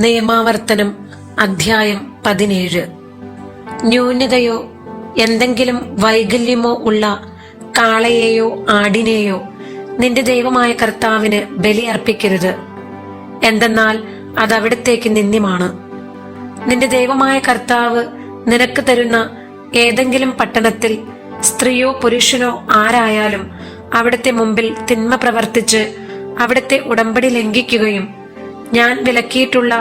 നിയമാവർത്തനം അധ്യായം പതിനേഴ്. ന്യൂനതയോ എന്തെങ്കിലും വൈകല്യമോ ഉള്ള കാളയെയോ ആടിനെയോ നിന്റെ ദൈവമായ കർത്താവിന് ബലി അർപ്പിക്കരുത്. എന്തെന്നാൽ അത് അവിടത്തേക്ക് നിന്ദ്യമാണ്. നിന്റെ ദൈവമായ കർത്താവ് നിനക്ക് തരുന്ന ഏതെങ്കിലും പട്ടണത്തിൽ സ്ത്രീയോ പുരുഷനോ ആരായാലും അവിടത്തെ മുമ്പിൽ തിന്മ പ്രവർത്തിച്ച് അവിടത്തെ ഉടമ്പടി ലംഘിക്കുകയും ഞാൻ വിലക്കിയിട്ടുള്ള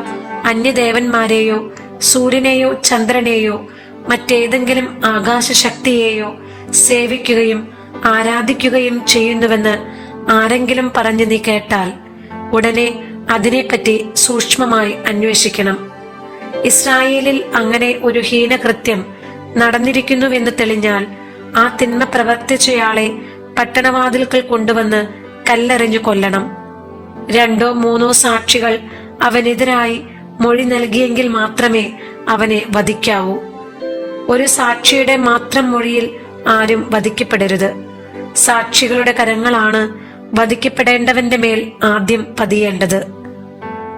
അന്യദേവന്മാരെയോ സൂര്യനെയോ ചന്ദ്രനെയോ മറ്റേതെങ്കിലും ആകാശശക്തിയെയോ സേവിക്കുകയും ആരാധിക്കുകയും ചെയ്യുന്നുവെന്ന് ആരെങ്കിലും പറഞ്ഞു നീ കേട്ടാൽ ഉടനെ അതിനെപ്പറ്റി സൂക്ഷ്മമായി അന്വേഷിക്കണം. ഇസ്രായേലിൽ അങ്ങനെ ഒരു ഹീനകൃത്യം നടന്നിരിക്കുന്നുവെന്ന് തെളിഞ്ഞാൽ ആ തിന്മ പ്രവർത്തിച്ചയാളെ പട്ടണവാതിൽക്കൽ കൊണ്ടുവന്ന് കല്ലെറിഞ്ഞു കൊല്ലണം. രണ്ടോ മൂന്നോ സാക്ഷികൾ അവനെതിരായി മൊഴി നൽകിയെങ്കിൽ മാത്രമേ അവനെ വധിക്കാവൂ. ഒരു സാക്ഷിയുടെ മാത്രം മൊഴിയിൽ ആരും വധിക്കപ്പെടരുത്. സാക്ഷികളുടെ കരങ്ങളാണ് വധിക്കപ്പെടേണ്ടവന്റെ മേൽ ആദ്യം പതിയേണ്ടത്.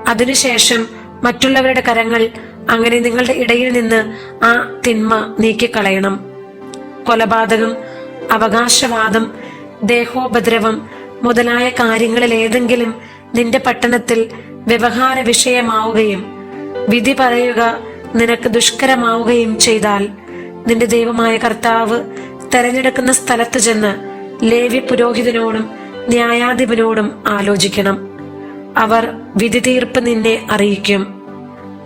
അതിനുശേഷം മറ്റുള്ളവരുടെ കരങ്ങൾ അങ്ങനെ നിങ്ങളുടെ ഇടയിൽ നിന്ന് ആ തിന്മ നീക്കിക്കളയണം. കൊലപാതകം അവകാശവാദം ദേഹോപദ്രവം മുതലായ കാര്യങ്ങളിൽ ഏതെങ്കിലും നിന്റെ പട്ടണത്തിൽ വ്യവഹാര വിഷയമാവുകയും വിധി പറയുക നിനക്ക് ദുഷ്കരമാവുകയും ചെയ്താൽ നിന്റെ ദൈവമായ കർത്താവ് തെരഞ്ഞെടുക്കുന്ന സ്ഥലത്ത് ചെന്ന് ലേവ്യ പുരോഹിതനോടും ന്യായാധിപനോടും ആലോചിക്കണം. അവർ വിധി തീർപ്പ് നിന്നെ അറിയിക്കും.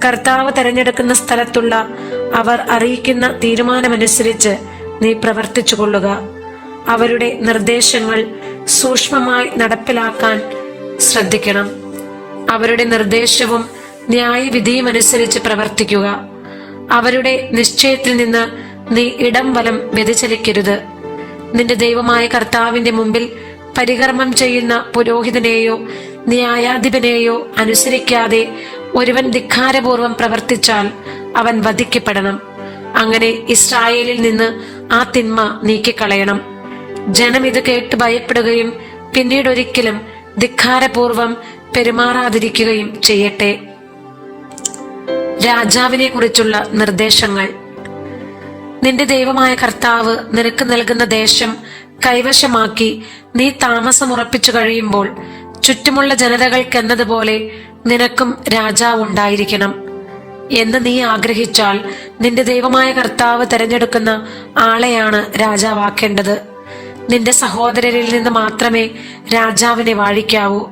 കർത്താവ് തെരഞ്ഞെടുക്കുന്ന സ്ഥലത്തുള്ള അവർ അറിയിക്കുന്ന തീരുമാനമനുസരിച്ച് നീ പ്രവർത്തിച്ചു കൊള്ളുക അവരുടെ നിർദ്ദേശങ്ങൾ സൂക്ഷ്മമായി നടപ്പിലാക്കാൻ ശ്രദ്ധിക്കണം. അവരുടെ നിർദ്ദേശവും ന്യായവിധിയും അനുസരിച്ച് പ്രവർത്തിക്കുക. അവരുടെ നിശ്ചയത്തിൽ നിന്ന് നീ ഇടം വലം വ്യതിചലിക്കരുത്. നിന്റെ ദൈവമായ കർത്താവിന്റെ മുമ്പിൽ പരികർമ്മം ചെയ്യുന്ന പുരോഹിതനെയോ ന്യായാധിപനെയോ അനുസരിക്കാതെ ഒരുവൻ ധിക്കാരപൂർവം പ്രവർത്തിച്ചാൽ അവൻ വധിക്കപ്പെടണം. അങ്ങനെ ഇസ്രായേലിൽ നിന്ന് ആ തിന്മ നീക്കിക്കളയണം. ജനം ഇത് കേട്ട് ഭയപ്പെടുകയും പിന്നീട് ഒരിക്കലും ധിക്കാരപൂർവം പെരുമാറാതിരിക്കുകയും ചെയ്യട്ടെ. രാജാവിനെ കുറിച്ചുള്ള നിർദ്ദേശങ്ങൾ. നിന്റെ ദൈവമായ കർത്താവ് നിനക്ക് നൽകുന്ന ദേശം കൈവശമാക്കി നീ താമസമുറപ്പിച്ചു കഴിയുമ്പോൾ ചുറ്റുമുള്ള ജനതകൾക്കെന്നതുപോലെ നിനക്കും രാജാവ് ഉണ്ടായിരിക്കണം. എന്ന് നീ ആഗ്രഹിച്ചാൽ നിന്റെ ദൈവമായ കർത്താവ് തെരഞ്ഞെടുക്കുന്ന ആളെയാണ് രാജാവാക്കേണ്ടത്. നിന്റെ സഹോദരരിൽ നിന്ന് മാത്രമേ രാജാവിനെ വാഴിക്കാവൂ.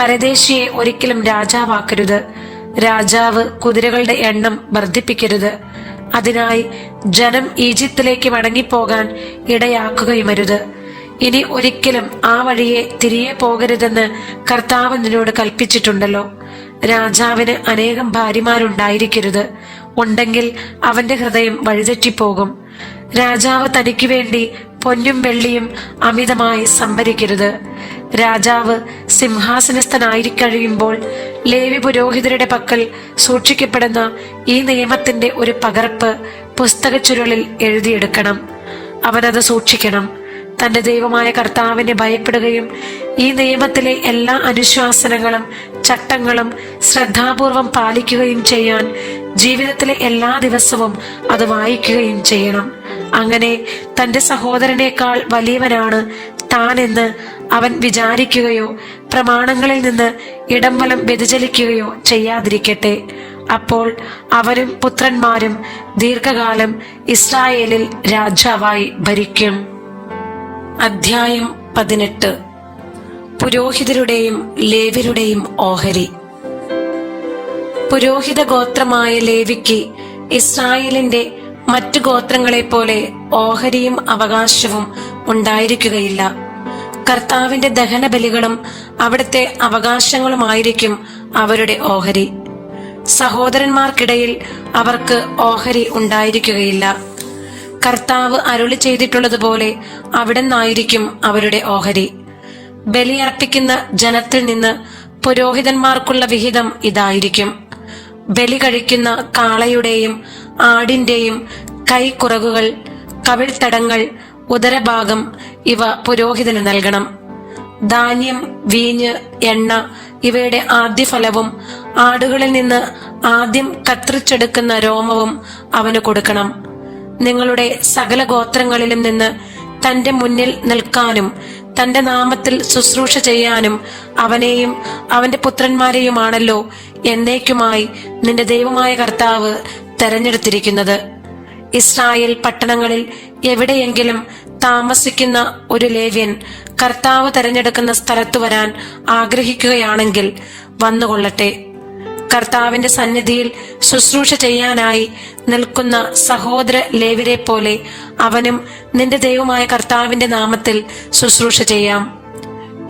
പരദേശിയെ ഒരിക്കലും രാജാവാക്കരുത്. രാജാവ് കുതിരകളുടെ എണ്ണം വർദ്ധിപ്പിക്കരുത്. അതിനായി ജനം ഈജിപ്തിലേക്ക് മടങ്ങിപ്പോകാൻ ഇടയാക്കുകയുമരുത്. ഇനി ഒരിക്കലും ആ വഴിയെ തിരികെ പോകരുതെന്ന് കർത്താവ് നിന്നോട് കൽപ്പിച്ചിട്ടുണ്ടല്ലോ. രാജാവിന് അനേകം ഭാര്യമാരുണ്ടായിരിക്കരുത്. ഉണ്ടെങ്കിൽ അവന്റെ ഹൃദയം വഴിതെറ്റിപ്പോകും. രാജാവ് തനിക്ക് വേണ്ടി പൊന്നും വെള്ളിയും അമിതമായി സംഭരിക്കരുത്. രാജാവ് സിംഹാസനസ്ഥനായിരിക്കഴിയുമ്പോൾ ലേവി പുരോഹിതരുടെ പക്കൽ സൂക്ഷിക്കപ്പെടുന്ന ഈ നിയമത്തിന്റെ ഒരു പകർപ്പ് പുസ്തക ചുരുളിൽ എഴുതിയെടുക്കണം. അവനത് സൂക്ഷിക്കണം. തന്റെ ദൈവമായ കർത്താവിനെ ഭയപ്പെടുകയും ഈ നിയമത്തിലെ എല്ലാ അനുശാസനങ്ങളും ചട്ടങ്ങളും ശ്രദ്ധാപൂർവം പാലിക്കുകയും ചെയ്യാൻ ജീവിതത്തിലെ എല്ലാ ദിവസവും അത് വായിക്കുകയും ചെയ്യണം. അങ്ങനെ തന്റെ സഹോദരനേക്കാൾ വലിയവനാണ് താനെന്ന് അവൻ വിചാരിക്കുകയോ പ്രമാണങ്ങളിൽ നിന്ന് ഇടംവലം വ്യതിചലിക്കുകയോ ചെയ്യാതിരിക്കട്ടെ. അപ്പോൾ അവരും പുത്രന്മാരും ദീർഘകാലം ഇസ്രായേലിൽ രാജാവായി ഭരിക്കും. അധ്യായം പതിനെട്ട്. പുരോഹിതരുടെയും ലേവ്യരുടെയും ഓഹരി. പുരോഹിത ഗോത്രമായ ലേവിക്ക് ഇസ്രായേലിന്റെ മറ്റു ഗോത്രങ്ങളെ പോലെ ഓഹരിയും അവകാശവും ഉണ്ടായിരിക്കുകയില്ല. കർത്താവിന്റെ ദഹനബലികളും അവിടുത്തെ അവകാശങ്ങളുമായിരിക്കും അവരുടെ ഓഹരി. സഹോദരന്മാർക്കിടയിൽ അവർക്ക് ഓഹരി ഉണ്ടായിരിക്കുകയില്ല. കർത്താവ് അരുളി ചെയ്തിട്ടുള്ളതുപോലെ അവിടെ നിന്നായിരിക്കും അവരുടെ ഓഹരി. ബലിയർപ്പിക്കുന്ന ജനത്തിൽ നിന്ന് പുരോഹിതന്മാർക്കുള്ള വിഹിതം ഇതായിരിക്കും. ബലി കഴിക്കുന്ന കാളയുടെയും ആടിന്റെയും കൈക്കുറകുകൾ കവിൾത്തടങ്ങൾ ഉദരഭാഗം ഇവ പുരോഹിതന് നൽകണം. ധാന്യം വീഞ്ഞ് എണ്ണ ഇവയുടെ ആദ്യ ഫലവും ആടുകളിൽ നിന്ന് ആദ്യം കത്രിച്ചെടുക്കുന്ന രോമവും അവന് കൊടുക്കണം. നിങ്ങളുടെ സകല ഗോത്രങ്ങളിലും നിന്ന് തന്റെ മുന്നിൽ നിൽക്കാനും തന്റെ നാമത്തിൽ ശുശ്രൂഷ ചെയ്യാനും അവനെയും അവന്റെ പുത്രന്മാരെയുമാണല്ലോ എന്നേക്കുമായി നിന്റെ ദൈവമായ കർത്താവ് തെരഞ്ഞെടുത്തിരിക്കുന്നത്. ഇസ്രായേൽ പട്ടണങ്ങളിൽ എവിടെയെങ്കിലും താമസിക്കുന്ന ഒരു ലേവ്യൻ കർത്താവ് തെരഞ്ഞെടുക്കുന്ന സ്ഥലത്ത് വരാൻ ആഗ്രഹിക്കുകയാണെങ്കിൽ വന്നുകൊള്ളട്ടെ. കർത്താവിന്റെ സന്നിധിയിൽ ശുശ്രൂഷ ചെയ്യാനായി നിൽക്കുന്ന സഹോദര ലേവിരെ പോലെ അവനും നിന്റെ ദൈവമായ കർത്താവിന്റെ നാമത്തിൽ ശുശ്രൂഷ ചെയ്യാം.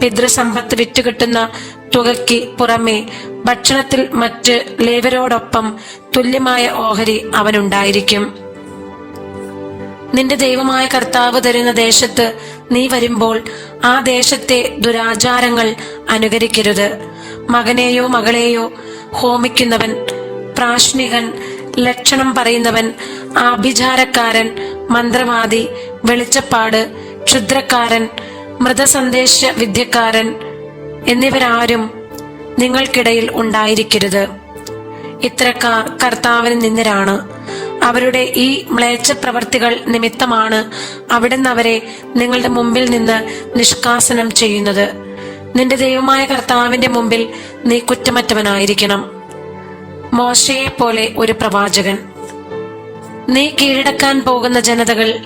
പിതൃസമ്പത്ത് വിറ്റുകിട്ടുന്ന തുകയ്ക്ക് പുറമെ ഭക്ഷണത്തിൽ മറ്റ് ലേവരോടൊപ്പം തുല്യമായ ഓഹരി അവനുണ്ടായിരിക്കും. നിന്റെ ദൈവമായ കർത്താവ് തരുന്ന ദേശത്ത് നീ വരുമ്പോൾ ആ ദേശത്തെ ദുരാചാരങ്ങൾ അനുകരിക്കരുത്. മകനെയോ മകളെയോ ഹോമിക്കുന്നവൻ പ്രാശ്നികൻ ലക്ഷണം പറയുന്നവൻ ആഭിചാരക്കാരൻ മന്ത്രവാദി വെളിച്ചപ്പാട് ക്ഷുദ്രക്കാരൻ മൃതസന്ദേശ വിദ്യക്കാരൻ എന്നിവരാരും നിങ്ങൾക്കിടയിൽ ഉണ്ടായിരിക്കരുത്. ഇത്തരക്കാർ കർത്താവിന് നിന്നരാണ് അവരുടെ ഈ മ്ലേച്ഛ പ്രവർത്തികൾ നിമിത്തമാണ് അവിടുന്ന് അവരെ നിങ്ങളുടെ മുമ്പിൽ നിന്ന് നിഷ്കാസനം ചെയ്യുന്നത്. നിന്റെ ദൈവമായ കർത്താവിന്റെ മുമ്പിൽ നീ കുറ്റമറ്റവനായിരിക്കണം. മോശയെ പോലെ ഒരു പ്രവാചകൻ. നീ കീഴടക്കാൻ പോകുന്ന ജനതകൾ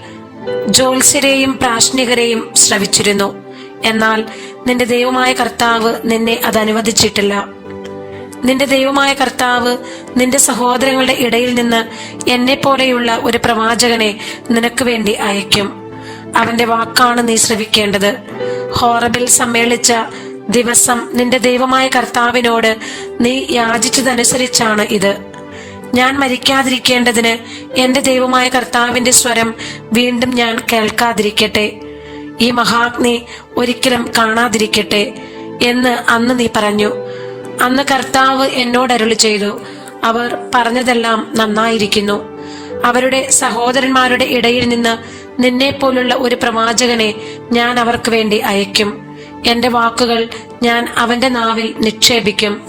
ജോത്സ്യരെയും പ്രാശ്നികരെയും ശ്രവിച്ചിരുന്നു എന്നാൽ നിന്റെ ദൈവമായ കർത്താവ് നിന്നെ അത് അനുവദിച്ചിട്ടില്ല. നിന്റെ ദൈവമായ കർത്താവ് നിന്റെ സഹോദരങ്ങളുടെ ഇടയിൽ നിന്ന് എന്നെ പോലെയുള്ള ഒരു പ്രവാചകനെ നിനക്ക് വേണ്ടി അയക്കും അവന്റെ വാക്കാണ് നീ ശ്രവിക്കേണ്ടത്. ഹോറബിൽ സമ്മേളിച്ച ദിവസം നിന്റെ ദൈവമായ കർത്താവിനോട് നീ യാചിച്ചതനുസരിച്ചാണ് ഇത്. ഞാൻ മരിക്കാതിരിക്കേണ്ടതിന് എന്റെ ദൈവമായ കർത്താവിന്റെ സ്വരം വീണ്ടും ഞാൻ കേൾക്കാതിരിക്കട്ടെ. ഈ മഹാഗ്നി ഒരിക്കലും കാണാതിരിക്കട്ടെ എന്ന് അന്ന് നീ പറഞ്ഞു. അന്ന് കർത്താവ് എന്നോട് അരുളി ചെയ്തു. അവർ പറഞ്ഞതെല്ലാം നന്നായിരിക്കുന്നു. അവരുടെ സഹോദരന്മാരുടെ ഇടയിൽ നിന്ന് നിന്നെ പോലുള്ള ഒരു പ്രവാചകനെ ഞാൻ അവർക്ക് വേണ്ടി അയക്കും എന്റെ വാക്കുകൾ ഞാൻ അവന്റെ നാവിൽ നിക്ഷേപിക്കും.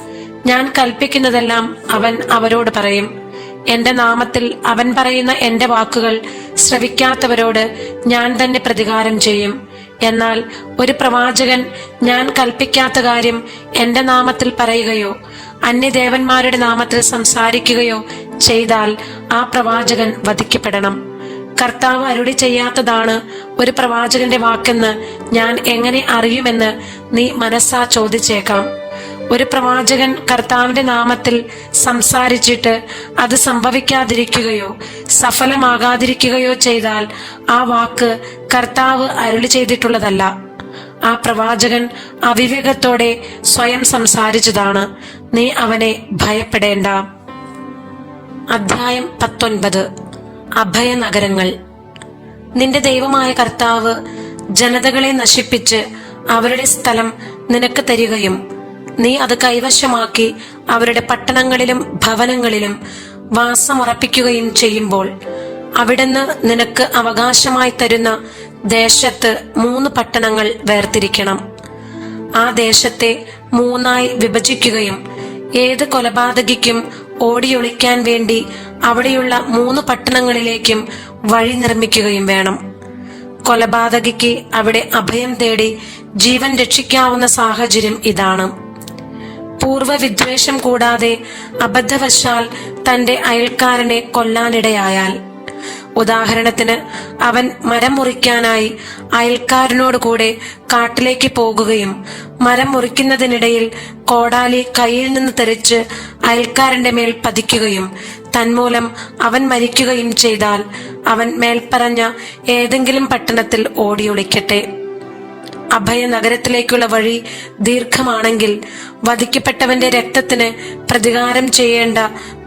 ഞാൻ കൽപ്പിക്കുന്നതെല്ലാം അവൻ അവരോട് പറയും. എന്റെ നാമത്തിൽ അവൻ പറയുന്ന എന്റെ വാക്കുകൾ ശ്രവിക്കാത്തവരോട് ഞാൻ തന്നെ പ്രതികാരം ചെയ്യും. എന്നാൽ ഒരു പ്രവാചകൻ ഞാൻ കൽപ്പിക്കാത്ത കാര്യം എന്റെ നാമത്തിൽ പറയുകയോ അന്യദേവന്മാരുടെ നാമത്തിൽ സംസാരിക്കുകയോ ചെയ്താൽ ആ പ്രവാചകൻ വധിക്കപ്പെടണം. കർത്താവ് അരുളി ചെയ്യാത്തതാണ് ഒരു പ്രവാചകന്റെ വാക്കെന്ന് ഞാൻ എങ്ങനെ അറിയുമെന്ന് നീ മനസ്സാ ചോദിച്ചേക്കാം. ഒരു പ്രവാചകൻ കർത്താവിന്റെ നാമത്തിൽ സംസാരിച്ചിട്ട് അത് സംഭവിക്കാതിരിക്കുകയോ സഫലമാകാതിരിക്കുകയോ ചെയ്താൽ ആ വാക്ക് കർത്താവ് അരുളി ചെയ്തിട്ടുള്ളതല്ല. ആ പ്രവാചകൻ അവിവേകത്തോടെ സ്വയം സംസാരിച്ചതാണ്. നീ അവനെ ഭയപ്പെടേണ്ട. അധ്യായം പത്തൊൻപത്. അഭയനഗരങ്ങൾ. നിന്റെ ദൈവമായ കർത്താവ് ജനതകളെ നശിപ്പിച്ച് അവരുടെ സ്ഥലം നിനക്ക് തരികയും നീ അത് കൈവശമാക്കി അവരുടെ പട്ടണങ്ങളിലും ഭവനങ്ങളിലും വാസമുറപ്പിക്കുകയും ചെയ്യുമ്പോൾ അവിടുന്ന് നിനക്ക് അവകാശമായി തരുന്ന ദേശത്ത് മൂന്ന് പട്ടണങ്ങൾ വേർതിരിക്കണം. ആ ദേശത്തെ മൂന്നായി വിഭജിക്കുകയും ഏത് കൊലപാതകിക്കും ഓടിയൊളിക്കാൻ വേണ്ടി അവിടെയുള്ള മൂന്ന് പട്ടണങ്ങളിലേക്കും വഴി നിർമ്മിക്കുകയും വേണം. കൊലപാതകിക്ക് അവിടെ അഭയം തേടി ജീവൻ രക്ഷിക്കാവുന്ന സാഹചര്യം ഇതാണ്. പൂർവ വിദ്വേഷം കൂടാതെ അബദ്ധവശാൽ തന്റെ അയൽക്കാരനെ കൊല്ലാനിടയായാൽ ഉദാഹരണത്തിന് അവൻ മരം മുറിക്കാനായി അയൽക്കാരനോട് കൂടെ കാട്ടിലേക്ക് പോകുകയും മരം മുറിക്കുന്നതിനിടയിൽ കോടാലി കയ്യിൽ നിന്ന് തെറിച്ച് അയൽക്കാരന്റെ മേൽ പതിക്കുകയും തന്മൂലം അവൻ മരിക്കുകയും ചെയ്താൽ അവൻ മേൽപ്പറഞ്ഞ ഏതെങ്കിലും പട്ടണത്തിൽ ഓടിയൊളിക്കട്ടെ. അഭയ നഗരത്തിലേക്കുള്ള വഴി ദീർഘമാണെങ്കിൽ വധിക്കപ്പെട്ടവന്റെ രക്തത്തിന് പ്രതികാരം ചെയ്യേണ്ട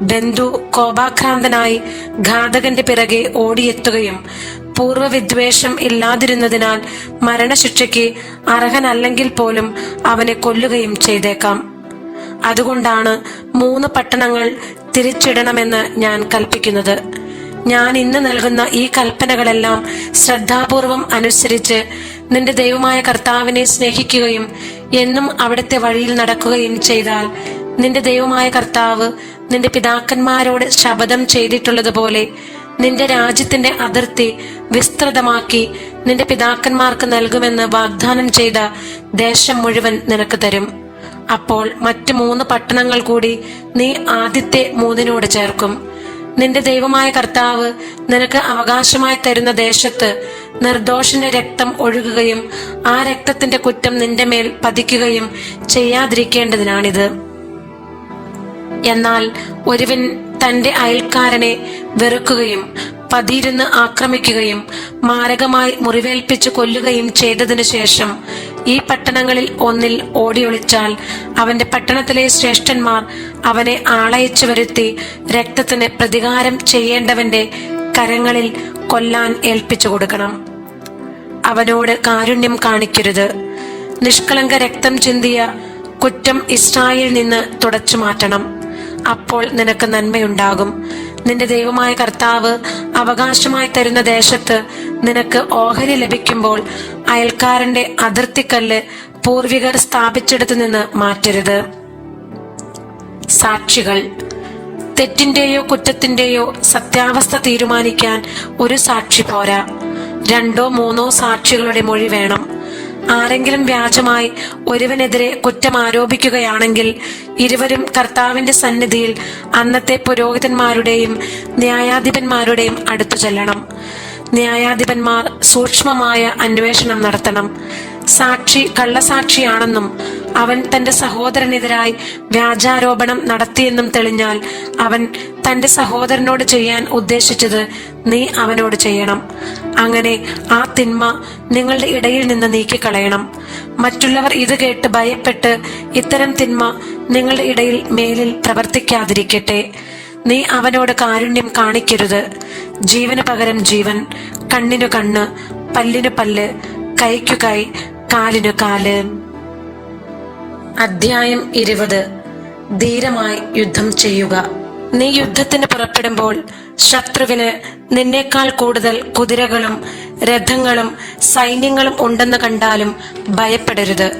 ബന്ധു കോപാക്രാന്തനായി ഘാതകന്റെ പിറകെ ഓടിയെത്തുകയും പൂർവവിദ്വേഷം ഇല്ലാതിരുന്നതിനാൽ മരണശിക്ഷയ്ക്ക് അർഹനല്ലെങ്കിൽ പോലും അവനെ കൊല്ലുകയും ചെയ്തേക്കാം. അതുകൊണ്ടാണ് മൂന്ന് പട്ടണങ്ങൾ തിരിച്ചിടണമെന്ന് ഞാൻ കൽപ്പിക്കുന്നത്. ഞാൻ ഇന്ന് നൽകുന്ന ഈ കൽപ്പനകളെല്ലാം ശ്രദ്ധാപൂർവം അനുസരിച്ച് നിന്റെ ദൈവമായ കർത്താവിനെ സ്നേഹിക്കുകയും എന്നും അവിടുത്തെ വഴിയിൽ നടക്കുകയും ചെയ്താൽ നിന്റെ ദൈവമായ കർത്താവ് നിന്റെ പിതാക്കന്മാരോട് ശപഥം ചെയ്തിട്ടുള്ളതുപോലെ നിന്റെ രാജ്യത്തിന്റെ അതിർത്തി വിസ്തൃതമാക്കി നിന്റെ പിതാക്കന്മാർക്ക് നൽകുമെന്ന് വാഗ്ദാനം ചെയ്ത ദേശം മുഴുവൻ നിനക്ക് തരും. അപ്പോൾ മറ്റു മൂന്ന് പട്ടണങ്ങൾ കൂടി നീ ആദ്യത്തെ മൂന്നിനോട് ചേർക്കും. നിന്റെ ദൈവമായ കർത്താവ് നിനക്ക് അവകാശമായി തരുന്ന ദേശത്ത് നിർദോഷന്റെ രക്തം ഒഴുകുകയും ആ രക്തത്തിന്റെ കുറ്റം നിന്റെ മേൽ പതിക്കുകയും ചെയ്യാതിരിക്കേണ്ടതിനാണിത്. എന്നാൽ ഒരുവൻ തന്റെ അയൽക്കാരനെ വെറുക്കുകയും പതിയിരുന്ന് ആക്രമിക്കുകയും മാരകമായി മുറിവേൽപ്പിച്ചു കൊല്ലുകയും ചെയ്തതിനു ശേഷം ഈ പട്ടണങ്ങളിൽ ഒന്നിൽ ഓടിയൊളിച്ചാൽ അവന്റെ പട്ടണത്തിലെ ശ്രേഷ്ഠന്മാർ അവനെ ആളയച്ചു വരുത്തി രക്തത്തിന് പ്രതികാരം ചെയ്യേണ്ടവന്റെ കരങ്ങളിൽ കൊല്ലാൻ ഏൽപ്പിച്ചു കൊടുക്കണം. അവനോട് കാരുണ്യം കാണിക്കരുത്. നിഷ്കളങ്ക രക്തം ചിന്തിയ കുറ്റം ഇസ്രായേൽ നിന്ന് തുടച്ചു മാറ്റണം. അപ്പോൾ നിനക്ക് നന്മയുണ്ടാകും. നിന്റെ ദൈവമായ കർത്താവ് അവകാശമായി തരുന്ന ദേശത്ത് നിനക്ക് ഓഹരി ലഭിക്കുമ്പോൾ അയൽക്കാരന്റെ അതിർത്തിക്കല്ല് പൂർവികർ സ്ഥാപിച്ചെടുത്തു നിന്ന് മാറ്റരുത്. സാക്ഷികൾ. തെറ്റിന്റെയോ കുറ്റത്തിന്റെയോ സത്യാവസ്ഥ തീരുമാനിക്കാൻ ഒരു സാക്ഷി പോരാ. രണ്ടോ മൂന്നോ സാക്ഷികളുടെ മൊഴി വേണം. ആരെങ്കിലും വ്യാജമായി ഒരുവനെതിരെ കുറ്റം ആരോപിക്കുകയാണെങ്കിൽ ഇരുവരും കർത്താവിന്റെ സന്നിധിയിൽ അന്നത്തെ പുരോഹിതന്മാരുടെയും ന്യായാധിപന്മാരുടെയും അടുത്തു ചെല്ലണം. ന്യായാധിപന്മാർ സൂക്ഷ്മമായ അന്വേഷണം നടത്തണം. സാക്ഷി കള്ളസാക്ഷിയാണെന്നും അവൻ തന്റെ സഹോദരനെതിരായി വ്യാജാരോപണം നടത്തിയെന്നും തെളിഞ്ഞാൽ അവൻ തന്റെ സഹോദരനോട് ചെയ്യാൻ ഉദ്ദേശിച്ചത് നീ അവനോട് ചെയ്യണം. അങ്ങനെ ആ തിന്മ നിങ്ങളുടെ ഇടയിൽ നിന്ന് നീക്കിക്കളയണം. മറ്റുള്ളവർ ഇത് കേട്ട് ഭയപ്പെട്ട് ഇത്തരം തിന്മ നിങ്ങളുടെ ഇടയിൽ മേലിൽ പ്രവർത്തിക്കാതിരിക്കട്ടെ. നീ അവനോട് കാരുണ്യം കാണിക്കരുത്. ജീവന് പകരം ജീവൻ കണ്ണിനു കണ്ണ് പല്ലിനു പല്ല് കൈക്കു കൈ കാലിനു കാൽ. അധ്യായം ഇരുപത്. ധീരമായി യുദ്ധം ചെയ്യുക. നീ യുദ്ധത്തിന് പുറപ്പെടുമ്പോൾ ശത്രുവിന് നിന്നേക്കാൾ കൂടുതൽ കുതിരകളും രഥങ്ങളും സൈന്യങ്ങളും ഉണ്ടെന്ന് കണ്ടാലും ഭയപ്പെടരുത്.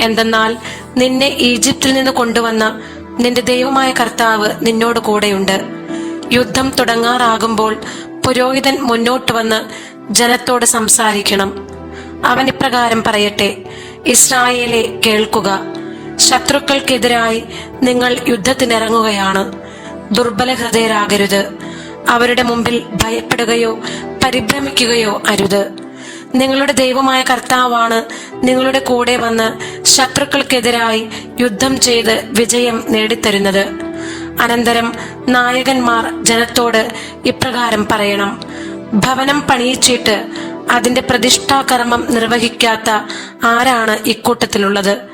എന്തെന്നാൽ നിന്നെ ഈജിപ്തിൽ നിന്ന് കൊണ്ടുവന്ന നിന്റെ ദൈവമായ കർത്താവ് നിന്നോട് കൂടെയുണ്ട്. യുദ്ധം തുടങ്ങാറാകുമ്പോൾ പുരോഹിതൻ മുന്നോട്ട് വന്ന് ജനത്തോട് സംസാരിക്കണം. അവൻ ഇപ്രകാരം പറയട്ടെ ഇസ്രായേലെ കേൾക്കുക. ശത്രുക്കൾക്കെതിരായി നിങ്ങൾ യുദ്ധത്തിനിറങ്ങുകയാണ്. ദുർബല ഹൃദയരാകരുത്. അവരുടെ മുമ്പിൽ ഭയപ്പെടുകയോ പരിഭ്രമിക്കുകയോ അരുത്. നിങ്ങളുടെ ദൈവമായ കർത്താവാണ് നിങ്ങളുടെ കൂടെ വന്ന് ശത്രുക്കൾക്കെതിരായി യുദ്ധം ചെയ്ത് വിജയം നേടിത്തരുന്നത്. അനന്തരം നായകന്മാർ ജനത്തോട് ഇപ്രകാരം പറയണം. ഭവനം പണിയിച്ചിട്ട് അതിന്റെ പ്രതിഷ്ഠാകർമ്മം നിർവഹിക്കാത്ത ആരാണ് ഇക്കൂട്ടത്തിലുള്ളത്?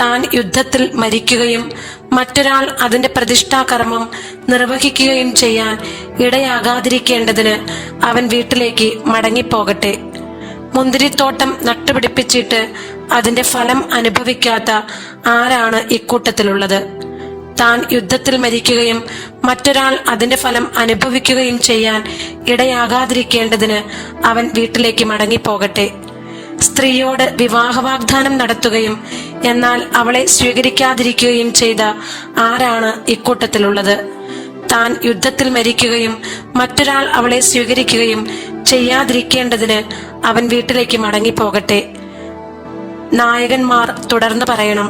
താൻ യുദ്ധത്തിൽ മരിക്കുകയും മറ്റൊരാൾ അതിന്റെ പ്രതിഷ്ഠാകർമ്മം നിർവഹിക്കുകയും ചെയ്യാൻ ഇടയാകാതിരിക്കേണ്ടതിന് അവൻ വീട്ടിലേക്ക് മടങ്ങിപ്പോകട്ടെ. മുന്തിരിത്തോട്ടം നട്ടുപിടിപ്പിച്ചിട്ട് അതിന്റെ ഫലം അനുഭവിക്കാത്ത ആരാണ് ഇക്കൂട്ടത്തിലുള്ളത്? താൻ യുദ്ധത്തിൽ മരിക്കുകയും മറ്റൊരാൾ അതിന്റെ ഫലം അനുഭവിക്കുകയും ചെയ്യാൻ ഇടയാകാതിരിക്കേണ്ടതിന് അവൻ വീട്ടിലേക്ക് മടങ്ങിപ്പോകട്ടെ. സ്ത്രീയോട് വിവാഹ വാഗ്ദാനം നടത്തുകയും എന്നാൽ അവളെ സ്വീകരിക്കാതിരിക്കുകയും ചെയ്ത ആരാണ് ഇക്കൂട്ടത്തിലുള്ളത്? താൻ യുദ്ധത്തിൽ മരിക്കുകയും മറ്റൊരാൾ അവളെ സ്വീകരിക്കുകയും ചെയ്യാതിരിക്കേണ്ടതിന് അവൻ വീട്ടിലേക്ക് മടങ്ങിപ്പോകട്ടെ. നായകന്മാർ തുടർന്ന് പറയണം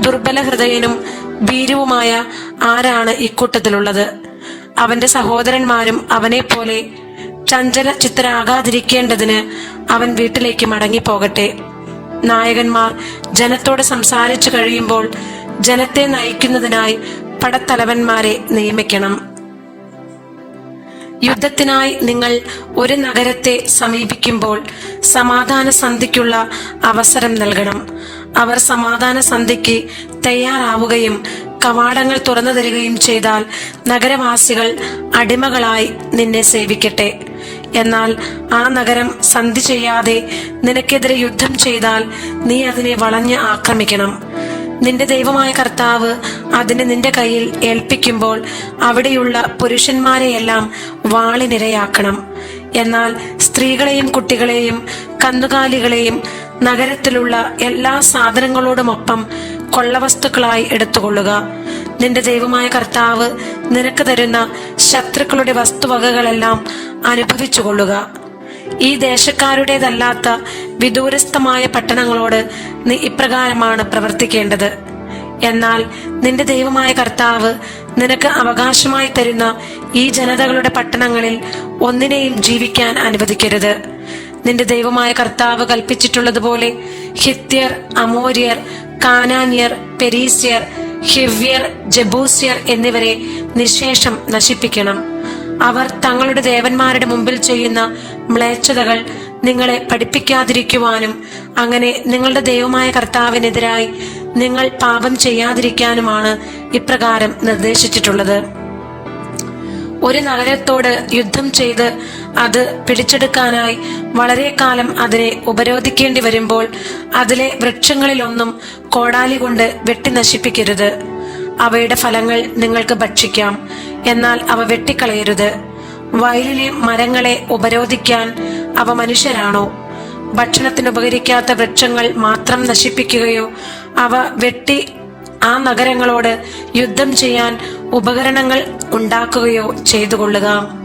ദുർബല ഹൃദയനും ഭീരുവുമായ ആരാണ് ഇക്കൂട്ടത്തിലുള്ളത്? അവന്റെ സഹോദരന്മാരും അവനെ പോലെ ചഞ്ചല ചിത്തരാകാതിരിക്കേണ്ടതിന് അവൻ വീട്ടിലേക്ക് മടങ്ങിപ്പോകട്ടെ. നായകന്മാർ ജനത്തോട് സംസാരിച്ചു കഴിയുമ്പോൾ ജനത്തെ നയിക്കുന്നതിനായി പടത്തലവന്മാരെ നിയമിക്കണം. യുദ്ധത്തിനായി നിങ്ങൾ ഒരു നഗരത്തെ സമീപിക്കുമ്പോൾ സമാധാന സന്ധിക്കുള്ള അവസരം നൽകണം. അവർ സമാധാന സന്ധിക്ക് തയ്യാറാവുകയും കവാടങ്ങൾ തുറന്നു തരികയും ചെയ്താൽ നഗരവാസികൾ അടിമകളായി നിന്നെ സേവിക്കട്ടെ. എന്നാൽ ആ നഗരം സന്ധി ചെയ്യാതെ നിനക്കെതിരെ യുദ്ധം ചെയ്താൽ നീ അതിനെ വളഞ്ഞ് ആക്രമിക്കണം. നിന്റെ ദൈവമായ കർത്താവ് അതിനെ നിന്റെ കയ്യിൽ ഏൽപ്പിക്കുമ്പോൾ അവിടെയുള്ള പുരുഷന്മാരെയെല്ലാം വാളിനിരയാക്കണം. എന്നാൽ സ്ത്രീകളെയും കുട്ടികളെയും കന്നുകാലികളെയും നഗരത്തിലുള്ള എല്ലാ സാധനങ്ങളോടുമൊപ്പം കൊള്ളവസ്തുക്കളായി എടുത്തുകൊള്ളുക. നിന്റെ ദൈവമായ കർത്താവ് നിനക്ക് തരുന്ന ശത്രുക്കളുടെ വസ്തുവകകളെല്ലാം അനുഭവിച്ചുകൊള്ളുക. ഈ ദേശക്കാരുടേതല്ലാത്ത വിദൂരസ്ഥമായ പട്ടണങ്ങളോട് നീ ഇപ്രകാരമാണ് പ്രവർത്തിക്കേണ്ടത്. എന്നാൽ നിന്റെ ദൈവമായ കർത്താവ് നിനക്ക് അവകാശമായി തരുന്ന ഈ ജനതകളുടെ പട്ടണങ്ങളിൽ ഒന്നിനെയും ജീവിക്കാൻ അനുവദിക്കരുത്. നിന്റെ ദൈവമായ കർത്താവ് കൽപ്പിച്ചിട്ടുള്ളതുപോലെ ഹിത്യർ അമോര്യർ കാനാന്യർ പെരീസ്യർ ഹിവ്യർ ജബൂസിയർ എന്നിവരെ നിശേഷം നശിപ്പിക്കണം. അവർ തങ്ങളുടെ ദേവന്മാരുടെ മുമ്പിൽ ചെയ്യുന്ന മ്ലേച്ഛതകൾ നിങ്ങളെ പഠിപ്പിക്കാതിരിക്കുവാനും അങ്ങനെ നിങ്ങളുടെ ദൈവമായ കർത്താവിനെതിരായി നിങ്ങൾ പാപം ചെയ്യാതിരിക്കാനുമാണ് ഇപ്രകാരം നിർദ്ദേശിച്ചിട്ടുള്ളത്. ഒരു നഗരത്തോട് യുദ്ധം ചെയ്ത് അത് പിടിച്ചെടുക്കാനായി വളരെ കാലം അതിനെ ഉപരോധിക്കേണ്ടി വരുമ്പോൾ അതിലെ വൃക്ഷങ്ങളിലൊന്നും കോടാലി കൊണ്ട് വെട്ടി നശിപ്പിക്കരുത്. അവയുടെ ഫലങ്ങൾ നിങ്ങൾക്ക് ഭക്ഷിക്കാം. എന്നാൽ അവ വെട്ടിക്കളയരുത്. വയലിലെ മരങ്ങളെ ഉപരോധിക്കാൻ അവ മനുഷ്യരാണോ? ഭക്ഷണത്തിന് ഉപകരിക്കാത്ത വൃക്ഷങ്ങൾ മാത്രം നശിപ്പിക്കുകയോ അവ വെട്ടി ആ നഗരങ്ങളോട് യുദ്ധം ചെയ്യാൻ ഉപകരണങ്ങൾ ഉണ്ടാക്കുകയോ ചെയ്തുകൊള്ളുക.